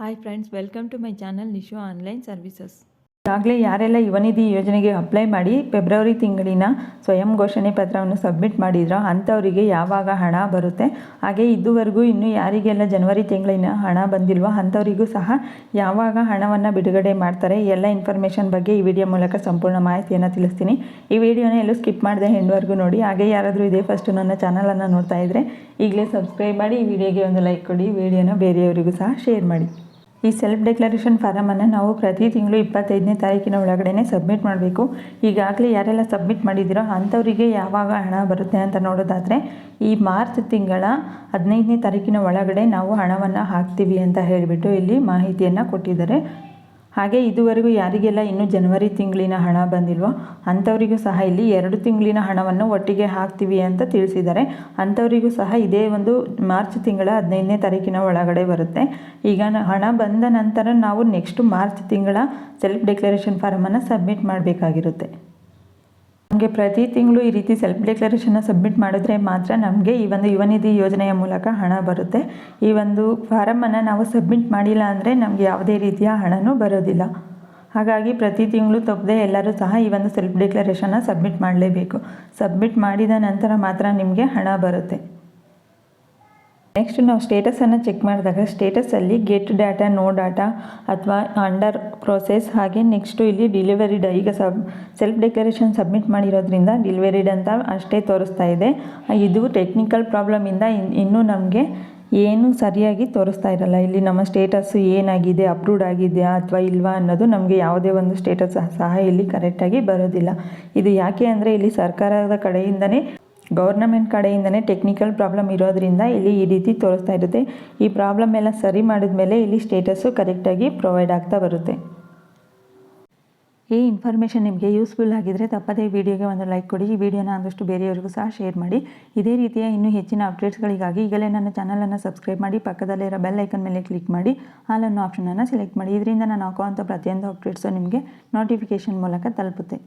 Hi friends welcome to my channel Nishu online services ಈಗಾಗಲೇ ಯಾರೆಲ್ಲ ಯುವನಿಧಿ ಯೋಜನೆಗೆ ಅಪ್ಲೈ ಮಾಡಿ ಫೆಬ್ರವರಿ ತಿಂಗಳಿನ ಸ್ವಯಂ ಘೋಷಣೆ ಪತ್ರವನ್ನು ಸಬ್ಮಿಟ್ ಮಾಡಿದ್ರೋ ಅಂಥವರಿಗೆ ಯಾವಾಗ ಹಣ ಬರುತ್ತೆ? ಹಾಗೆ ಇದುವರೆಗೂ ಇನ್ನೂ ಯಾರಿಗೆಲ್ಲ ಜನವರಿ ತಿಂಗಳಿನ ಹಣ ಬಂದಿಲ್ವೋ ಅಂಥವರಿಗೂ ಸಹ ಯಾವಾಗ ಹಣವನ್ನು ಬಿಡುಗಡೆ ಮಾಡ್ತಾರೆ? ಎಲ್ಲ ಇನ್ಫಾರ್ಮೇಷನ್ ಬಗ್ಗೆ ಈ ವಿಡಿಯೋ ಮೂಲಕ ಸಂಪೂರ್ಣ ಮಾಹಿತಿಯನ್ನು ತಿಳಿಸ್ತೀನಿ. ಈ ವಿಡಿಯೋನ ಎಲ್ಲೂ ಸ್ಕಿಪ್ ಮಾಡಿದೆ ಹೆಂಡ್ವರೆಗೂ ನೋಡಿ. ಹಾಗೆ ಯಾರಾದರೂ ಇದೇ ಫಸ್ಟು ನನ್ನ ಚಾನಲನ್ನು ನೋಡ್ತಾ ಇದ್ದರೆ ಈಗಲೇ ಸಬ್ಸ್ಕ್ರೈಬ್ ಮಾಡಿ ಈ ವಿಡಿಯೋಗೆ ಒಂದು ಲೈಕ್ ಕೊಡಿ. ವಿಡಿಯೋನ ಬೇರೆಯವರಿಗೂ ಸಹ ಶೇರ್ ಮಾಡಿ. ಈ ಸೆಲ್ಫ್ ಡೆಕ್ಲರೇಷನ್ ಫಾರಮನ್ನು ನಾವು ಪ್ರತಿ ತಿಂಗಳು ಇಪ್ಪತ್ತೈದನೇ ತಾರೀಕಿನ ಒಳಗಡೆ ಸಬ್ಮಿಟ್ ಮಾಡಬೇಕು. ಈಗಾಗಲೇ ಯಾರೆಲ್ಲ ಸಬ್ಮಿಟ್ ಮಾಡಿದ್ದೀರೋ ಅಂಥವರಿಗೆ ಯಾವಾಗ ಹಣ ಬರುತ್ತೆ ಅಂತ ನೋಡೋದಾದರೆ, ಈ ಮಾರ್ಚ್ ತಿಂಗಳ ಹದಿನೈದನೇ ತಾರೀಕಿನ ಒಳಗಡೆ ನಾವು ಹಣವನ್ನು ಹಾಕ್ತೀವಿ ಅಂತ ಹೇಳಿಬಿಟ್ಟು ಇಲ್ಲಿ ಮಾಹಿತಿಯನ್ನು ಕೊಟ್ಟಿದ್ದಾರೆ. ಹಾಗೆ ಇದುವರೆಗೂ ಯಾರಿಗೆಲ್ಲ ಇನ್ನೂ ಜನವರಿ ತಿಂಗಳಿನ ಹಣ ಬಂದಿಲ್ವೋ ಅಂಥವರಿಗೂ ಸಹ ಇಲ್ಲಿ ಎರಡು ತಿಂಗಳಿನ ಹಣವನ್ನು ಒಟ್ಟಿಗೆ ಹಾಕ್ತೀವಿ ಅಂತ ತಿಳಿಸಿದ್ದಾರೆ. ಅಂಥವರಿಗೂ ಸಹ ಇದೇ ಒಂದು ಮಾರ್ಚ್ ತಿಂಗಳ ಹದಿನೈದನೇ ತಾರೀಕಿನ ಒಳಗಡೆ ಬರುತ್ತೆ. ಈಗ ಹಣ ಬಂದ ನಂತರ ನಾವು ನೆಕ್ಸ್ಟ್ ಮಾರ್ಚ್ ತಿಂಗಳ ಸೆಲ್ಫ್ ಡೆಕ್ಲರೇಷನ್ ಫಾರ್ಮನ್ನು ಸಬ್ಮಿಟ್ ಮಾಡಬೇಕಾಗಿರುತ್ತೆ. ನಮಗೆ ಪ್ರತಿ ತಿಂಗಳು ಈ ರೀತಿ ಸೆಲ್ಫ್ ಡಿಕ್ಲರೇಷನ್ನ ಸಬ್ಮಿಟ್ ಮಾಡಿದ್ರೆ ಮಾತ್ರ ನಮಗೆ ಈ ಒಂದು ಯುವನಿಧಿ ಯೋಜನೆಯ ಮೂಲಕ ಹಣ ಬರುತ್ತೆ. ಈ ಒಂದು ಫಾರಮನ್ನು ನಾವು ಸಬ್ಮಿಟ್ ಮಾಡಿಲ್ಲ ಅಂದರೆ ನಮಗೆ ಯಾವುದೇ ರೀತಿಯ ಹಣನೂ ಬರೋದಿಲ್ಲ. ಹಾಗಾಗಿ ಪ್ರತಿ ತಿಂಗಳು ತಪ್ಪದೆ ಎಲ್ಲರೂ ಸಹ ಈ ಒಂದು ಸೆಲ್ಫ್ ಡಿಕ್ಲರೇಷನ್ನ ಸಬ್ಮಿಟ್ ಮಾಡಲೇಬೇಕು. ಸಬ್ಮಿಟ್ ಮಾಡಿದ ನಂತರ ಮಾತ್ರ ನಿಮಗೆ ಹಣ ಬರುತ್ತೆ. ನೆಕ್ಸ್ಟ್ ನಾವು ಸ್ಟೇಟಸನ್ನು ಚೆಕ್ ಮಾಡಿದಾಗ ಸ್ಟೇಟಸಲ್ಲಿ ಗೆಟ್ ಡಾಟಾ ನೋ ಡಾಟಾ ಅಥವಾ ಅಂಡರ್ ಪ್ರೋಸೆಸ್ ಹಾಗೆ ನೆಕ್ಸ್ಟು ಇಲ್ಲಿ ಡಿಲಿವರಿಡ್ ಈಗ ಸಬ್ ಸೆಲ್ಫ್ ಡೆಕ್ಲರೇಷನ್ ಸಬ್ಮಿಟ್ ಮಾಡಿರೋದ್ರಿಂದ ಡಿಲಿವರಿಡ್ ಅಂತ ಅಷ್ಟೇ ತೋರಿಸ್ತಾ ಇದೆ. ಇದು ಟೆಕ್ನಿಕಲ್ ಪ್ರಾಬ್ಲಮಿಂದ ಇನ್- ಇನ್ನೂ ನಮಗೆ ಏನು ಸರಿಯಾಗಿ ತೋರಿಸ್ತಾ ಇರಲ್ಲ. ಇಲ್ಲಿ ನಮ್ಮ ಸ್ಟೇಟಸ್ಸು ಏನಾಗಿದೆ ಅಪ್ರೂವ್ಡ್ ಆಗಿದೆಯಾ ಅಥವಾ ಇಲ್ವಾ ಅನ್ನೋದು ನಮಗೆ ಯಾವುದೇ ಒಂದು ಸ್ಟೇಟಸ್ ಸಹ ಇಲ್ಲಿ ಕರೆಕ್ಟಾಗಿ ಬರೋದಿಲ್ಲ. ಇದು ಯಾಕೆ ಅಂದರೆ ಇಲ್ಲಿ ಸರ್ಕಾರದ ಕಡೆಯಿಂದನೇ ಗೌರ್ನಮೆಂಟ್ ಕಡೆಯಿಂದನೇ ಟೆಕ್ನಿಕಲ್ ಪ್ರಾಬ್ಲಮ್ ಇರೋದ್ರಿಂದ ಇಲ್ಲಿ ಈ ರೀತಿ ತೋರಿಸ್ತಾ ಇರುತ್ತೆ. ಈ ಪ್ರಾಬ್ಲಮ್ ಎಲ್ಲ ಸರಿ ಮಾಡಿದ್ಮೇಲೆ ಇಲ್ಲಿ ಸ್ಟೇಟಸ್ಸು ಕರೆಕ್ಟಾಗಿ ಪ್ರೊವೈಡ್ ಆಗ್ತಾ ಬರುತ್ತೆ. ಈ ಇನ್ಫಾರ್ಮೇಷನ್ ನಿಮಗೆ ಯೂಸ್ಫುಲ್ ಆಗಿದ್ದರೆ ತಪ್ಪದೇ ವಿಡಿಯೋಗೆ ಒಂದು ಲೈಕ್ ಕೊಡಿ. ಈ ವಿಡಿಯೋನ ಆದಷ್ಟು ಬೇರೆಯವರಿಗೂ ಸಹ ಶೇರ್ ಮಾಡಿ. ಇದೇ ರೀತಿಯ ಇನ್ನೂ ಹೆಚ್ಚಿನ ಅಪ್ಡೇಟ್ಸ್ಗಳಿಗಾಗಿ ಈಗಲೇ ನನ್ನ ಚಾನಲನ್ನು ಸಬ್ಸ್ಕ್ರೈಬ್ ಮಾಡಿ ಪಕ್ಕದಲ್ಲಿರೋ ಬೆಲ್ ಐಕನ್ ಮೇಲೆ ಕ್ಲಿಕ್ ಮಾಡಿ ಹಾಲನ್ನು ಆಪ್ಷನನ್ನು ಸೆಲೆಕ್ಟ್ ಮಾಡಿ. ಇದರಿಂದ ನಾನು ಹಾಕುವಂಥ ಪ್ರತಿಯೊಂದು ಅಪ್ಡೇಟ್ಸು ನಿಮಗೆ ನೋಟಿಫಿಕೇಷನ್ ಮೂಲಕ ತಲುಪುತ್ತೆ.